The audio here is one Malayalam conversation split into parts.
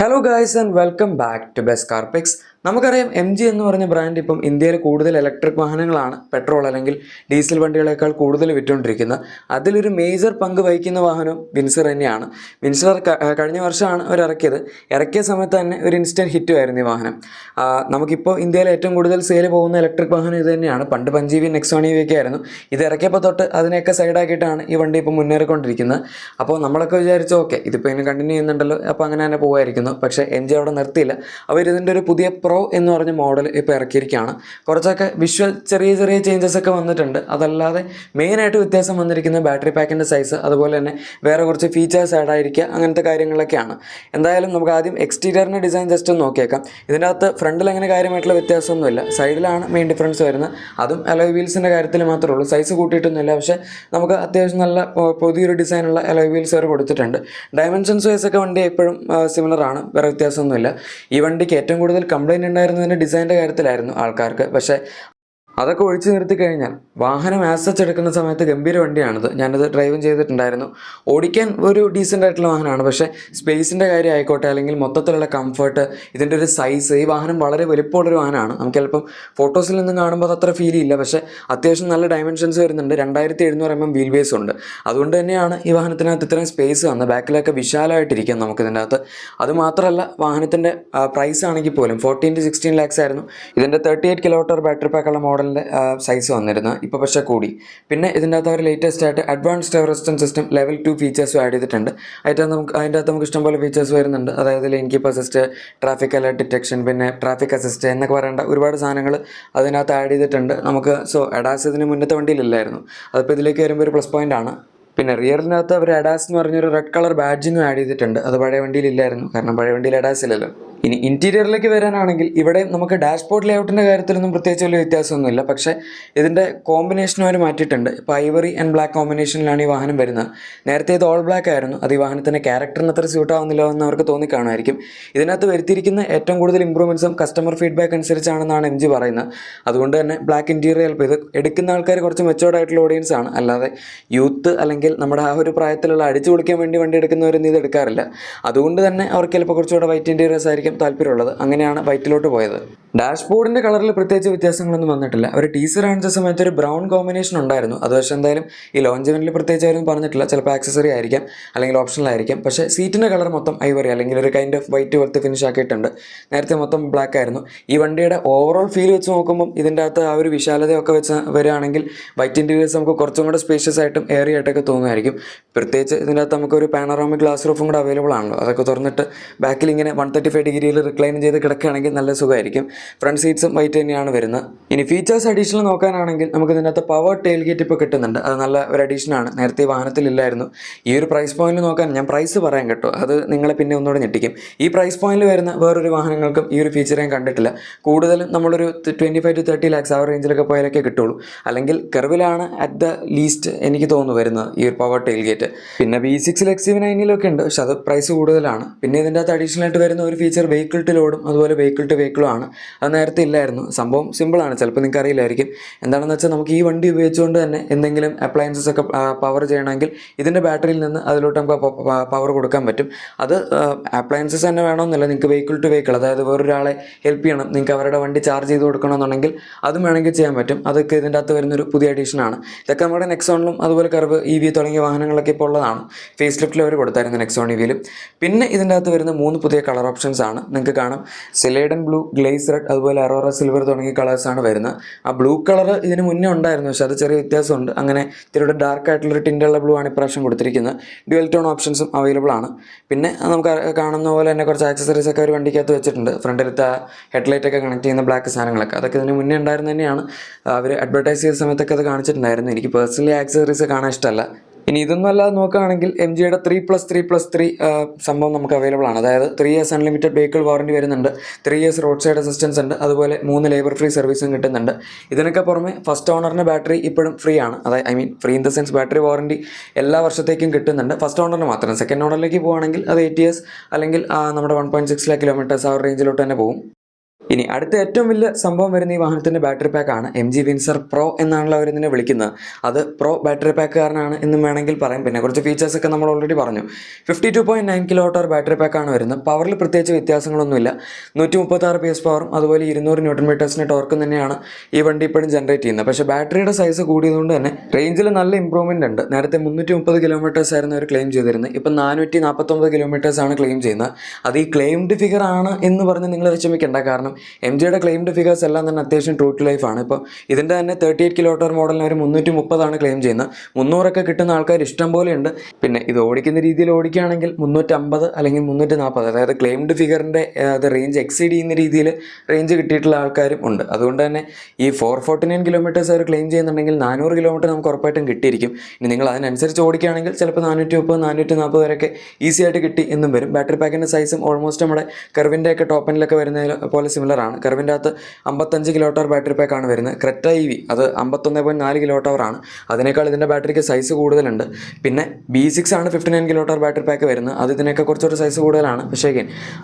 Hello guys and welcome back to ബെസ് കാർപെക്സ് നമുക്കറിയാം എം ജി എന്ന് പറഞ്ഞ ബ്രാൻഡ് ഇപ്പം ഇന്ത്യയിൽ കൂടുതൽ ഇലക്ട്രിക് വാഹനങ്ങളാണ് പെട്രോൾ അല്ലെങ്കിൽ ഡീസൽ വണ്ടികളേക്കാൾ കൂടുതൽ വിറ്റുകൊണ്ടിരിക്കുന്നത്. അതിലൊരു മേജർ പങ്ക് വഹിക്കുന്ന വാഹനം വിൻസർ തന്നെയാണ്. വിൻസർ കഴിഞ്ഞ വർഷമാണ് അവർ ഇറക്കിയത്. ഇറക്കിയ സമയത്ത് തന്നെ ഒരു ഇൻസ്റ്റന്റ് ഹിറ്റുമായിരുന്നു ഈ വാഹനം. നമുക്കിപ്പോൾ ഇന്ത്യയിൽ ഏറ്റവും കൂടുതൽ സെയിൽ പോകുന്ന ഇലക്ട്രിക് വാഹനം ഇത് തന്നെയാണ്. പണ്ട് പഞ്ചീവി നെക്സോൺ ഒക്കെ ആയിരുന്നു. ഇത് ഇറക്കിയപ്പോൾ തൊട്ട് അതിനെയൊക്കെ സൈഡാക്കിയിട്ടാണ് ഈ വണ്ടി ഇപ്പോൾ മുന്നേറിക്കൊണ്ടിരിക്കുന്നത്. അപ്പോൾ നമ്മളൊക്കെ വിചാരിച്ചു ഓക്കെ ഇതിപ്പോൾ ഇനി കണ്ടിന്യൂ ചെയ്യുന്നുണ്ടല്ലോ അപ്പോൾ അങ്ങനെ തന്നെ പോകുമായിരിക്കുന്നു പക്ഷേ എം ജി അവിടെ നിർത്തിയില്ല. അവർ ഇതിന്റെ ഒരു പുതിയ പ്രോ എന്ന് പറഞ്ഞ മോഡൽ ഇപ്പോൾ ഇറക്കിയിരിക്കുകയാണ്. കുറച്ചൊക്കെ വിഷ്വൽ ചെറിയ ചെറിയ ചേഞ്ചസ് ഒക്കെ വന്നിട്ടുണ്ട്. അതല്ലാതെ മെയിനായിട്ട് വ്യത്യാസം വന്നിരിക്കുന്ന ബാറ്ററി പാക്കിന്റെ സൈസ് അതുപോലെ തന്നെ വേറെ കുറച്ച് ഫീച്ചേഴ്സ് ആഡ് ആയിരിക്കുക അങ്ങനത്തെ കാര്യങ്ങളൊക്കെയാണ്. എന്തായാലും നമുക്ക് ആദ്യം എക്സ്റ്റീരിയറിന്റെ ഡിസൈൻ ജസ്റ്റ് ഒന്ന് നോക്കിയേക്കാം. ഇതിന്റെ അകത്ത് ഫ്രണ്ടിൽ അങ്ങനെ കാര്യമായിട്ടുള്ള വ്യത്യാസമൊന്നുമില്ല. സൈഡിലാണ് മെയിൻ ഡിഫറൻസ് വരുന്നത്. അതും അലോയ് വീൽസിന്റെ കാര്യത്തിൽ മാത്രമേ ഉള്ളൂ. സൈസ് കൂട്ടിയിട്ടൊന്നുമില്ല. പക്ഷേ നമുക്ക് അത്യാവശ്യം നല്ല പുതിയൊരു ഡിസൈനുള്ള അലോയ് വീൽസ് അവർ കൊടുത്തിട്ടുണ്ട്. ഡയമെൻഷൻസ് വൈസ് ഒക്കെ വണ്ടി എപ്പോഴും സിമിലർ ആണ്. വേറെ വ്യത്യാസമൊന്നുമില്ല. ഈ വണ്ടിക്ക് ഏറ്റവും കൂടുതൽ കംപ്ലൈന്റ് ഉണ്ടായിരുന്നതിന്റെ ഡിസൈന്റെ കാര്യത്തിലായിരുന്നു ആൾക്കാർക്ക്. പക്ഷേ അതൊക്കെ ഒഴിച്ചു നിർത്തി കഴിഞ്ഞാൽ വാഹനം ആസച്ച് എടുക്കുന്ന സമയത്ത് ഗംഭീര വണ്ടിയാണത്. ഞാനത് ഡ്രൈവും ചെയ്തിട്ടുണ്ടായിരുന്നു. ഓടിക്കാൻ ഒരു ഡീസന്റ് ആയിട്ടുള്ള വാഹനമാണ്. പക്ഷേ സ്പേസിന്റെ കാര്യം ആയിക്കോട്ടെ അല്ലെങ്കിൽ മൊത്തത്തിലുള്ള കംഫർട്ട് ഇതിന്റെ ഒരു സൈസ് ഈ വാഹനം വളരെ വലിപ്പമുള്ളൊരു വാഹനമാണ്. നമുക്ക് ചിലപ്പം ഫോട്ടോസിൽ നിന്നും കാണുമ്പോൾ അത്ര ഫീൽ ഇല്ല. പക്ഷേ അത്യാവശ്യം നല്ല ഡയമെൻഷൻസ് വരുന്നുണ്ട്. രണ്ടായിരത്തി എഴുന്നൂറ് എം എം വീൽ ബേസ് ഉണ്ട്. അതുകൊണ്ട് തന്നെയാണ് ഈ വാഹനത്തിനകത്ത് ഇത്രയും സ്പേസ് വന്നത്. ബാക്കിലൊക്കെ വിശാലമായിട്ടിരിക്കാം നമുക്ക് ഇതിന്റെ അകത്ത് അതുമാത്രമല്ല വാഹനത്തിന്റെ പ്രൈസ് ആണെങ്കിൽ പോലും ഫോർട്ടീൻ ടു സിക്സ്റ്റീൻ ലാക്സ് ആയിരുന്നു. ഇതിന്റെ തേർട്ടി എയ്റ്റ് കിലോമീറ്റർ ബാറ്ററി പാക്കുള്ള മോഡലിന്റെ സൈസ് വന്നിരുന്നു. ഇപ്പോൾ പക്ഷേ കൂടി. പിന്നെ ഇതിന്റെ അകത്ത് അവർ ലേറ്റസ്റ്റ് ആയിട്ട് advance advanced resistance system level two ഫീച്ചേഴ്സും ആഡ് ചെയ്തിട്ടുണ്ട്. അതിന്റെ നമുക്ക് അതിന്റെ അകത്ത് നമുക്ക് ഇഷ്ടംപോലെ ഫീച്ചേഴ്സ് വരുന്നുണ്ട്. അതായത് keep assist traffic alert detection പിന്നെ ട്രാഫിക് അസിസ്റ്റ് എന്നൊക്കെ പറയേണ്ട ഒരുപാട് സാധനങ്ങൾ അതിനകത്ത് ആഡ് ചെയ്തിട്ടുണ്ട്. നമുക്ക് സോ അഡാസ് ഇതിന് മുന്നത്തെ വണ്ടിയിലില്ലായിരുന്നു. അതിപ്പോൾ ഇതിലേക്ക് വരുമ്പോൾ ഒരു പ്ലസ് പോയിന്റ് ആണ്. പിന്നെ റിയറിനകത്ത് അവർ അഡാസ് എന്ന് പറഞ്ഞൊരു റെഡ് കളർ ബാഡ്ജിങ്ങും ആഡ് ചെയ്തിട്ടുണ്ട്. അത് പഴയ വണ്ടിയിലില്ലായിരുന്നു. കാരണം പഴയ വണ്ടിയിൽ അഡാസ് ഇല്ലല്ലോ. ഇനി ഇന്റീരിയറിലേക്ക് വരാനാണെങ്കിൽ ഇവിടെ നമുക്ക് ഡാഷ്ബോർഡ് ലേഔട്ടിന്റെ കാര്യത്തിലൊന്നും പ്രത്യേകിച്ച് വലിയ വ്യത്യാസമൊന്നുമില്ല. പക്ഷേ ഇതിന്റെ കോമ്പിനേഷൻ അവർ മാറ്റിയിട്ടുണ്ട്. ഇപ്പോൾ ഐവറി ആൻഡ് ബ്ലാക്ക് കോമ്പിനേഷനിലാണ് ഈ വാഹനം വരുന്നത്. നേരത്തെ ഇത് ഓൾ ബ്ലാക്ക് ആയിരുന്നു. അത് ഈ വാഹനത്തിന്റെ ക്യാരക്ടറിന് അത്ര സ്യൂട്ട് ആവുന്നില്ല എന്ന് അവർക്ക് തോന്നിക്കാണുമായിരിക്കും. ഇതിനകത്ത് വരുത്തിയിരിക്കുന്ന ഏറ്റവും കൂടുതൽ ഇമ്പ്രൂവ്മെന്റ്സും കസ്റ്റമർ ഫീഡ്ബാക്ക് അനുസരിച്ചാണെന്നാണ് എം ജി പറയുന്നത്. അതുകൊണ്ട് തന്നെ ബ്ലാക്ക് ഇന്റീരിയർ ചിലപ്പോൾ ഇത് എടുക്കുന്ന ആൾക്കാർ കുറച്ച് മെച്ചോർഡ് ആയിട്ടുള്ള ഓഡിയൻസ് ആണ്. അല്ലാതെ യൂത്ത് അല്ലെങ്കിൽ നമ്മുടെ ആ ഒരു പ്രായത്തിലുള്ള അടിച്ചു പൊളിക്കാൻ വേണ്ടി വണ്ടി എടുക്കുന്നവരൊന്നും ഇത് എടുക്കാറില്ല. അതുകൊണ്ട് തന്നെ അവർക്ക് ചിലപ്പോൾ കുറച്ചുകൂടെ വൈറ്റ് ഇന്റീരിയേഴ്സ് ആയിരിക്കും താല്പര്യമുള്ളത്. അങ്ങനെയാണ് വൈറ്റിലോട്ട് പോയത്. ഡാഷ്ബോർഡിന്റെ കളറിൽ പ്രത്യേകിച്ച് വ്യത്യാസങ്ങളൊന്നും വന്നിട്ടില്ല. അവർ ടീസർ കാണിച്ച സമയത്ത് ഒരു ബ്രൗൺ കോമ്പിനേഷൻ ഉണ്ടായിരുന്നു. അത് പക്ഷേ എന്തായാലും ഈ ലോഞ്ച് ഇവന്റിൽ പ്രത്യേകിച്ച് ആരും പറഞ്ഞിട്ടില്ല. ചിലപ്പോൾ ആക്സസറി ആയിരിക്കാം അല്ലെങ്കിൽ ഓപ്ഷണൽ ആയിരിക്കും. പക്ഷേ സീറ്റിന്റെ കളർ മൊത്തം ഐവറി അല്ലെങ്കിൽ ഒരു കൈൻഡ് ഓഫ് വൈറ്റ് പോലത്തെ ഫിനിഷ് ആക്കിയിട്ടുണ്ട്. നേരത്തെ മൊത്തം ബ്ലാക്ക് ആയിരുന്നു. ഈ വണ്ടിയുടെ ഓവറോൾ ഫീൽ വെച്ച് നോക്കുമ്പോൾ ഇതിന്റെ അകത്ത് ആ ഒരു വിശാലതയൊക്കെ വെച്ച് വരികയാണെങ്കിൽ വൈറ്റ് ഇന്റീരിയേഴ്സ് നമുക്ക് കുറച്ചും കൂടെ സ്പേഷ്യസ് ആയിട്ടും ഏറിയ ആയിട്ടൊക്കെ തോന്നുമായിരിക്കും. പ്രത്യേകിച്ച് ഇതിന്റെ അകത്ത് നമുക്കൊരു പാനറോമിക് ഗ്ലാസ് റൂഫും കൂടെ അവൈലബിൾ ആണല്ലോ. അതൊക്കെ തുറന്നിട്ട് ബാക്കിൽ ഇങ്ങനെ വൺ തേർട്ടി ഫൈവ് ഡിഗ്രിയിൽ റിക്ലൈൻ ചെയ്ത് കിടക്കുകയാണെങ്കിൽ നല്ല സുഖമായിരിക്കും. ഫ്രണ്ട് സീറ്റ്സും വൈറ്റ് തന്നെയാണ് വരുന്നത്. ഇനി ഫീച്ചേഴ്സ് അഡീഷണൽ നോക്കാനാണെങ്കിൽ നമുക്ക് ഇതിന്റെ അകത്ത് പവർ ടെയിൽ ഗേറ്റ് ഇപ്പോൾ കിട്ടുന്നുണ്ട്. അത് നല്ല ഒരു അഡീഷനാണ് നേരത്തെ വാഹനത്തിലില്ലായിരുന്നു. ഈ ഒരു പ്രൈസ് പോയിന്റിൽ നോക്കാൻ ഞാൻ പ്രൈസ് പറയാൻ കേട്ടോ. അത് നിങ്ങളെ പിന്നെ ഒന്നുകൂടെ ഞെട്ടിക്കും. ഈ പ്രൈസ് പോയിന്റിൽ വരുന്ന വേറൊരു വാഹനങ്ങൾക്കും ഈ ഒരു ഫീച്ചർ ഞാൻ കണ്ടിട്ടില്ല. കൂടുതലും നമ്മളൊരു twenty five to thirty lakhs ആ റേഞ്ചിലൊക്കെ പോയാലൊക്കെ കിട്ടുള്ളൂ. അല്ലെങ്കിൽ കെർവിലാണ് അറ്റ് ദ ലീസ്റ്റ് എനിക്ക് തോന്നുന്നു വരുന്നത് ഈ ഒരു പവർ ടെയിൽ ഗേറ്റ് പിന്നെ ബി സിക്സിൽ എക്സ് സി നയനിലൊക്കെ ഉണ്ട് പക്ഷെ അത് പ്രൈസ് കൂടുതലാണ്. പിന്നെ ഇതിന്റെ അകത്ത് അഡീഷണൽ ആയിട്ട് വരുന്ന ഒരു ഫീച്ചർ വെഹിക്കിൾ ടു ലോഡും അതുപോലെ വെഹിക്കിൾ ടു വെഹിക്കിളും ആണ്. അത് നേരത്തെ ഇല്ലായിരുന്നു. സംഭവം സിമ്പിളാണ് ചിലപ്പോൾ നിങ്ങൾക്ക് അറിയില്ലായിരിക്കും. എന്താണെന്ന് വെച്ചാൽ നമുക്ക് ഈ വണ്ടി ഉപയോഗിച്ചുകൊണ്ട് തന്നെ എന്തെങ്കിലും അപ്ലയൻസസ് ഒക്കെ പവർ ചെയ്യണമെങ്കിൽ ഇതിന്റെ ബാറ്ററിയിൽ നിന്ന് അതിലോട്ട് നമുക്ക് പവർ കൊടുക്കാൻ പറ്റും. അത് അപ്ലയൻസസ് തന്നെ വേണമെന്നില്ല. നിങ്ങൾക്ക് വെഹിക്കിൾ ടു വെഹിക്കിൾ അതായത് വേറൊരാളെ ഹെൽപ്പ് ചെയ്യണം. നിങ്ങൾക്ക് അവരുടെ വണ്ടി ചാർജ് ചെയ്ത് കൊടുക്കണമെന്നുണ്ടെങ്കിൽ അതും വേണമെങ്കിൽ ചെയ്യാൻ പറ്റും. അതൊക്കെ ഇതിന്റെ അകത്ത് വരുന്നൊരു പുതിയ അഡീഷനാണ് ഇതൊക്കെ നമ്മുടെ നെക്സോണിലും അതുപോലെ കർവ് ഇ വി തുടങ്ങിയ വാഹനങ്ങളൊക്കെ ഇപ്പോൾ ഉള്ളതാണ്. ഫേസ് ലിഫ്റ്റിൽ അവർ കൊടുത്തായിരുന്നു നെക്സോൺ ഇ വിയിലും പിന്നെ ഇതിന്റെ അകത്ത് വരുന്ന മൂന്ന് പുതിയ കളർ ഓപ്ഷൻസ് ആണ്. നിങ്ങൾക്ക് കാണാം. സിലേഡൻ ബ്ലൂ ഗ്ലേസ് റെഡ് അതുപോലെ അറോറ സിൽവർ തുടങ്ങിയ കളേഴ്സാണ് വരുന്നത്. ആ ബ്ലൂ കളർ ഇതിന് മുന്നേ ഉണ്ടായിരുന്നു പക്ഷേ അത് ചെറിയ വ്യത്യാസമുണ്ട്. അങ്ങനെ ഇത്തിരി ഡാർക്ക് ആയിട്ടുള്ള ആയിട്ടുള്ളൊരു ടിന്റുള്ള ബ്ലൂ ആണ് ഇപ്രാവശ്യം കൊടുത്തിരിക്കുന്നത്. ഡ്യുവൽ ടോൺ ഓപ്ഷൻസും അവൈലബിൾ ആണ്. പിന്നെ നമുക്ക് കാണുന്ന പോലെ തന്നെ കുറച്ച് ആക്സസറീസ് ഒക്കെ ഒരു വണ്ടിക്കകത്ത് വെച്ചിട്ടുണ്ട്. ഫ്രണ്ടിലത്തെ ഹെഡ്ലൈറ്റ് ഒക്കെ കണക്ട് ചെയ്യുന്ന ബ്ലാക്ക് സാധനങ്ങളൊക്കെ. അതൊക്കെ ഇതിന് മുന്നേ ഉണ്ടായിരുന്നു തന്നെയാണ്. അവർ അഡ്വർടൈസ് ചെയ്ത സമയത്തൊക്കെ അത് കാണിച്ചിട്ടുണ്ടായിരുന്നു. എനിക്ക് പേഴ്സണലി ആക്സസറീസ് കാണാൻ ഇഷ്ടമല്ല. ഇനി ഇതൊന്നും അല്ലാതെ നോക്കുകയാണെങ്കിൽ എം ജിയുടെ three plus three plus three സംഭവം നമുക്ക് അവൈലബിൾ ആണ്. അതായത് three years unlimited vehicle warranty വരുന്നുണ്ട്. Three years road side assistance ഉണ്ട്. അതുപോലെ മൂന്ന് ലേബർ ഫ്രീ സർവീസും കിട്ടുന്നുണ്ട്. ഇതിനൊക്കെ പുറമെ ഫസ്റ്റ് ഓണറിന് ബാറ്ററി ഇപ്പോഴും ഫ്രീ ആണ്. അതായത് I mean free in the sense battery warranty എല്ലാ വർഷത്തേക്കും കിട്ടുന്നുണ്ട്. ഫസ്റ്റ് ഓണറിന് മാത്രം. സെക്കൻഡ് ഓണറിലേക്ക് പോകുകയാണെങ്കിൽ അത് എയ്റ്റ് ഇയേഴ്സ് അല്ലെങ്കിൽ നമ്മുടെ one point six lakh kilometres ആ റേഞ്ചിലോട്ട് തന്നെ പോകും. ഇനി അടുത്ത ഏറ്റവും വലിയ സംഭവം വരുന്ന ഈ വാഹനത്തിന്റെ ബാറ്ററി പാക്ക് ആണ് എം ജി വിൻസർ പ്രോ എന്നാണല്ലോ അവർ ഇതിനെ വിളിക്കുന്നത്. അത് പ്രോ ബാറ്ററി പാക്ക് കാരനാണ് എന്നും വേണമെങ്കിൽ പറയാം. പിന്നെ കുറച്ച് ഫീച്ചേഴ്സ് ഒക്കെ നമ്മൾ ഓൾറെഡി പറഞ്ഞു. Fifty two point nine kilo battery pack ആണ് വരുന്നത്. പവറിൽ പ്രത്യേകിച്ച് വ്യത്യാസങ്ങളൊന്നുമില്ല. നൂറ്റി മുപ്പത്തി ആറ് പി എസ് പവറും അതുപോലെ ഇരുന്നൂറ് ന്യൂട്ടൺ മീറ്റേഴ്സിന്റെ ടോർക്കും തന്നെയാണ് ഈ വണ്ടി ഇപ്പോഴും ജനറേറ്റ് ചെയ്യുന്നത്. പക്ഷേ ബാറ്ററിയുടെ സൈസ് കൂടിയതുകൊണ്ട് തന്നെ റേഞ്ചിൽ നല്ല ഇമ്പ്രൂവ്മെന്റ് ഉണ്ട്. നേരത്തെ മുന്നൂറ്റി മുപ്പത് കിലോമീറ്റേഴ്സ് ആയിരുന്നു അവർ ക്ലെയിം ചെയ്തിരുന്നത്. ഇപ്പം നാനൂറ്റി നാൽപ്പത്തൊമ്പത് കിലോമീറ്റേഴ്സ് ആണ് ക്ലെയിം ചെയ്യുന്നത്. അത് ഈ ക്ലെയിംഡ് ഫിഗർ ആണ് എന്ന് പറഞ്ഞ് നിങ്ങൾ വിഷമിക്കേണ്ട. കാരണം എം ജിയുടെ ക്ലെയിംഡ് ഫിഗേഴ്സ് എല്ലാം തന്നെ അത്യാവശ്യം ട്രൂ ടു ലൈഫാണ് ഇപ്പോൾ ഇതിന്റെ തന്നെ തേർട്ടി എയ്റ്റ് കിലോമീറ്റർ മോഡലിന് അവർ മുന്നൂറ്റി മുപ്പതാണ് ക്ലെയിം ചെയ്യുന്നത്. മുന്നൂറൊക്കെ കിട്ടുന്ന ആൾക്കാർ ഇഷ്ടം പോലെ ഉണ്ട്. പിന്നെ ഇത് ഓടിക്കുന്ന രീതിയിൽ ഓടിക്കുകയാണെങ്കിൽ മുന്നൂറ്റമ്പത് അല്ലെങ്കിൽ മുന്നൂറ്റി നാൽപ്പത് അതായത് ക്ലെയിംഡ് ഫിഗറിന്റെ അത് റേഞ്ച് എക്സീഡ് ചെയ്യുന്ന രീതിയിൽ റേഞ്ച് കിട്ടിയിട്ടുള്ള ആൾക്കാരും ഉണ്ട്. അതുകൊണ്ട് തന്നെ ഈ ഫോർ ഫോർട്ടി നയൻ കിലോമീറ്റേഴ്സ് അവർ ക്ലെയിം ചെയ്യുന്നുണ്ടെങ്കിൽ നാനൂറ് കിലോമീറ്റർ നമുക്ക് ഉറപ്പായിട്ടും കിട്ടിയിരിക്കും. ഇനി നിങ്ങൾ അതിനനുസരിച്ച് ഓടിക്കുകയാണെങ്കിൽ ചിലപ്പോൾ നാനൂറ്റി മുപ്പത് നാനൂറ്റി നാൽപ്പത് വരെയൊക്കെ ഈസി ആയിട്ട് കിട്ടി എന്നും വരും. ബാറ്ററി പാക്കിന്റെ സൈസും ഓൾമോസ്റ്റ് നമ്മുടെ കർവിന്റെ ഒക്കെ ടോപ്പ് എൻഡിലൊക്കെ വരുന്ന പോലെ സിമിലർ ആണ്. കർവിന്റെ അകത്ത് അമ്പത്തഞ്ച് കിലോ ടവർ ബാറ്ററി പാക്കാണ് വരുന്നത്. ക്രെറ്റ ഇ വി അത് അമ്പത്തൊന്ന് പോയിന്റ് നാല് കിലോ ടവർ ആണ്. അതിനേക്കാൾ ഇതിന്റെ ബാറ്ററിക്ക് സൈസ് കൂടുതലുണ്ട്. പിന്നെ ബി സിക്സ് ആണ് fifty nine kilo tower battery pack വരുന്നത്. അത് ഇതിനൊക്കെ കുറച്ചൊരു സൈസ് കൂടുതലാണ്. പക്ഷേ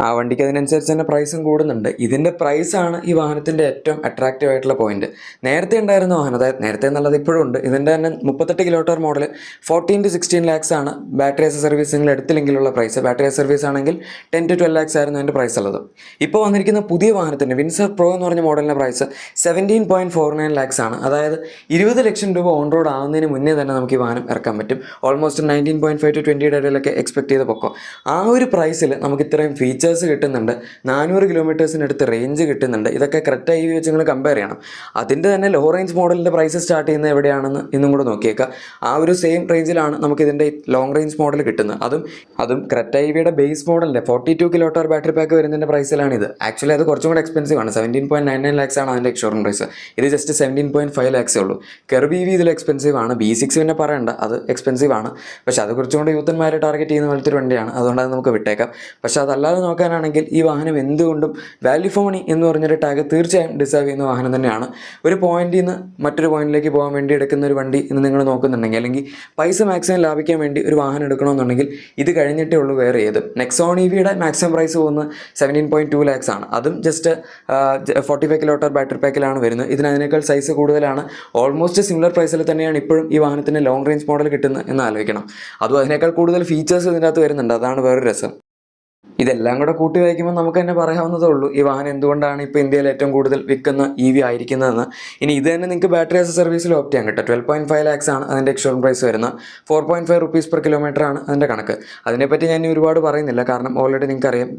ആ വണ്ടിക്ക് അതിനനുസരിച്ച് തന്നെ പ്രൈസും കൂടുന്നുണ്ട്. ഇതിന്റെ പ്രൈസാണ് ഈ വാഹനത്തിന്റെ ഏറ്റവും അട്രാക്റ്റീവ് ആയിട്ടുള്ള പോയിന്റ് നേരത്തെ ഉണ്ടായിരുന്ന വാഹനം അതായത് നേരത്തെ എന്നുള്ളത് ഇപ്പോഴും ഉണ്ട്. ഇതിന്റെ തന്നെ മുപ്പത്തെട്ട് kilo tower model fourteen to sixteen lakhs ആണ് ബാറ്ററി ആസ് സർവീസ് നിങ്ങൾ എടുത്തില്ലെങ്കിലുള്ള പ്രൈസ് ബാറ്ററി ആസ് സർവീസ് ആണെങ്കിൽ ടെൻ ടു ട്വൽവ് ലാക്സ് ആയിരുന്നു അതിന്റെ പ്രൈസ് ഉള്ളത്. ഇപ്പോൾ വന്നിരിക്കുന്ന പുതിയ വാഹനത്തിന്റെ വിൻസർ പ്രോ എന്ന് പറഞ്ഞ മോഡലിന്റെ price seventeen point four nine lakhs ആണ്. അതായത് ഇരുപത് ലക്ഷം രൂപ ഓൺ റോഡ് ആവുന്നതിന് മുന്നേ തന്നെ നമുക്ക് ഈ വാഹനം ഇറക്കാൻ പറ്റും. Almost nineteen point five to ട്വന്റിയുടെ ഇടയിലൊക്കെ എക്സ്പെക്ട് ചെയ്ത് പൊക്കോ. ആ ഒരു പ്രൈസിൽ നമുക്ക് ഇത്രയും ഫീച്ചേഴ്സ് കിട്ടുന്നുണ്ട്. നാനൂറ് കിലോമീറ്റേഴ്സിനടുത്ത് റേഞ്ച് കിട്ടുന്നുണ്ട്. ഇതൊക്കെ കറക്റ്റ് ആയി വെച്ച് നിങ്ങൾ കമ്പയർ ചെയ്യണം. അതിന്റെ തന്നെ ലോ റേഞ്ച് മോഡലിന്റെ പ്രൈസ് സ്റ്റാർട്ട് ചെയ്യുന്നത് എവിടെയാണെന്ന് ഇന്നും കൂടെ നോക്കിയേക്കാം. ആ ഒരു സെയിം റേഞ്ചിലാണ് നമുക്ക് ഇതിന്റെ ലോങ് റേഞ്ച് മോഡൽ കിട്ടുന്നത്. അതും അതും ക്രെറ്റ വിയുടെ ബേസ് മോഡലിന്റെ ഫോർട്ടി ടു കിലോട്ടോർ ബാറ്ററി പാക്ക് വരുന്നതിന്റെ പ്രൈസിലാണ് ഇത്. ആക്ച്വലി അത് കുറച്ചും കൂടെ എക്സ്പെൻസീവ് ആണ്. Seventeen point nine nine lakhs ആണ് അതിന്റെ ഷോറൂം പ്രൈസ് ഇത് ജസ്റ്റ് സെവന്റീൻ പോയിന്റ് ഫൈവ് ലാക്സേ ഉള്ളൂ. കെർബി വി ഇതിൽ എക്സ്പെൻസീവ് ആണ്. ബി സിക്സ് പിന്നെ പറയണ്ട അത് എക്സ്പെൻസീവ് ആണ്. പക്ഷെ അത് കുറച്ചും കൂടെ യൂത്തന്മാരെ ടാർഗറ്റ് ചെയ്യുന്ന പോലത്തെ ഒരു വണ്ടിയാണ്. അതുകൊണ്ട് അത് നമുക്ക് വിട്ടേക്കാം. പക്ഷെ അതല്ലാതെ നോക്കാനാണെങ്കിൽ ഈ വാഹനം എന്തുകൊണ്ടും വാല്യൂ ഫോർ മണി എന്ന് പറഞ്ഞൊരു ടാഗ് തീർച്ചയായും ഡിസേർവ് ചെയ്യുന്ന വാഹനം തന്നെയാണ്. ഒരു പോയിന്റിൽ നിന്ന് മറ്റൊരു പോയിന്റിലേക്ക് പോകാൻ വേണ്ടി എടുക്കുന്ന ഒരു വണ്ടി എന്ന് നിങ്ങൾ നോക്കുന്നുണ്ടെങ്കിൽ അല്ലെങ്കിൽ പൈസ മാക്സിമം ലാഭിക്കാൻ വേണ്ടി ഒരു വാഹനം എടുക്കണമെന്നുണ്ടെങ്കിൽ ഇത് കഴിഞ്ഞിട്ടേ ഉള്ളൂ വേറെ ഏത്. നെക്സോൺ ഇ മാക്സിമം പ്രൈസ് പോകുന്നത് സെവന്റീൻ പോയിന്റ് ടു ലാക്സ് ആണ്. അതും ജസ്റ്റ് ഫോർട്ടി ഫൈവ് കിലോട്ടർ ബാറ്ററി പാക്കിലാണ് വരുന്നത്. ഇതിന് അതിനേക്കാൾ സൈസ് കൂടുതലാണ് ഓൾമോസ്റ്റ് സിമിലർ പ്രൈസിൽ തന്നെയാണ് ഇപ്പോഴും ഈ വാഹനത്തിന് ലോങ് റേഞ്ച് മോഡൽ കിട്ടുന്നത് എന്ന് ആലോചിക്കണം. അതും അതിനേക്കാൾ കൂടുതൽ ഫീച്ചേഴ്സ് ഇതിനകത്ത് വരുന്നുണ്ട്. അതാണ് വേറൊരു രസം. ഇതെല്ലാം കൂടെ കൂട്ടി വായിക്കുമ്പോൾ നമുക്ക് തന്നെ പറയാവുന്നതേ ഉള്ളൂ. ഈ വാഹനം എന്തുകൊണ്ടാണ് ഇപ്പോൾ ഇന്ത്യയിൽ ഏറ്റവും കൂടുതൽ വിൽക്കുന്ന ഇ വി ആയിരിക്കുന്നതെന്ന്. ഇനി ഇത് തന്നെ നിങ്ങൾക്ക് ബാറ്ററി ആസ് സർവീസിൽ ഓപ്റ്റ് ചെയ്യാൻ കിട്ടും. ട്വൽവ് പോയിന്റ് ഫൈവ് ലാക്സ് ആണ് അതിന്റെ എക്സ്ഷോറൂം പ്രൈസ് വരുന്നത്. Four point five rupees per kilometre ആണ് അതിന്റെ കണക്ക്. അതിനെപ്പറ്റി ഞാൻ ഒരുപാട് പറയുന്നില്ല. കാരണം ഓൾറെഡി നിങ്ങൾക്കറിയാം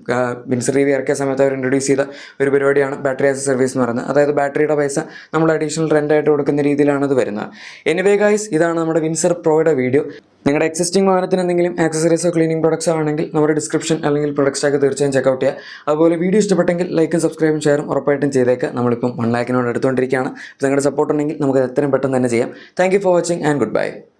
ഇ വി ഇറക്കിയ സമയത്ത് അവർ ഇൻട്രൊഡ്യൂസ് ചെയ്ത ഒരു പരിപാടിയാണ് ബാറ്ററി ആസ് സർവീസ് എന്ന് പറയുന്നത്. അതായത് ബാറ്ററിയുടെ പൈസ നമ്മൾ അഡീഷണൽ റെന്റായിട്ട് കൊടുക്കുന്ന രീതിയിലാണ് അത് വരുന്നത്. എനിവേ ഗൈസ് ഇതാണ് നമ്മുടെ വിൻസർ പ്രോയുടെ വീഡിയോ നിങ്ങളുടെ എക്സിസ്റ്റിംഗ് വാഹനത്തിന് എന്തെങ്കിലും ആക്സസറീസോ ക്ലീനിങ് പ്രൊഡക്ട്സോ ആണെങ്കിൽ നമ്മുടെ ഡിസ്ക്രിപ്ഷൻ അല്ലെങ്കിൽ പ്രൊഡക്ട്സ് ടാഗ് തീർച്ചയായും ചെക്കൗട്ട് ചെയ്യുക. അതുപോലെ വീഡിയോ ഇഷ്ടപ്പെട്ടെങ്കിൽ ലൈക്കും സബ്സ്ക്രൈബും ഷെയറും ഉറപ്പായിട്ടും ചെയ്തേക്കുക നമ്മളിപ്പം വൺ ലാക്കിനോട് എടുത്തുകൊണ്ടിരിക്കുകയാണ് നിങ്ങളുടെ സപ്പോർട്ട് ഉണ്ടെങ്കിൽ നമുക്ക് എത്രയും പെട്ടെന്ന് തന്നെ ചെയ്യാം. Thank for watching and goodbye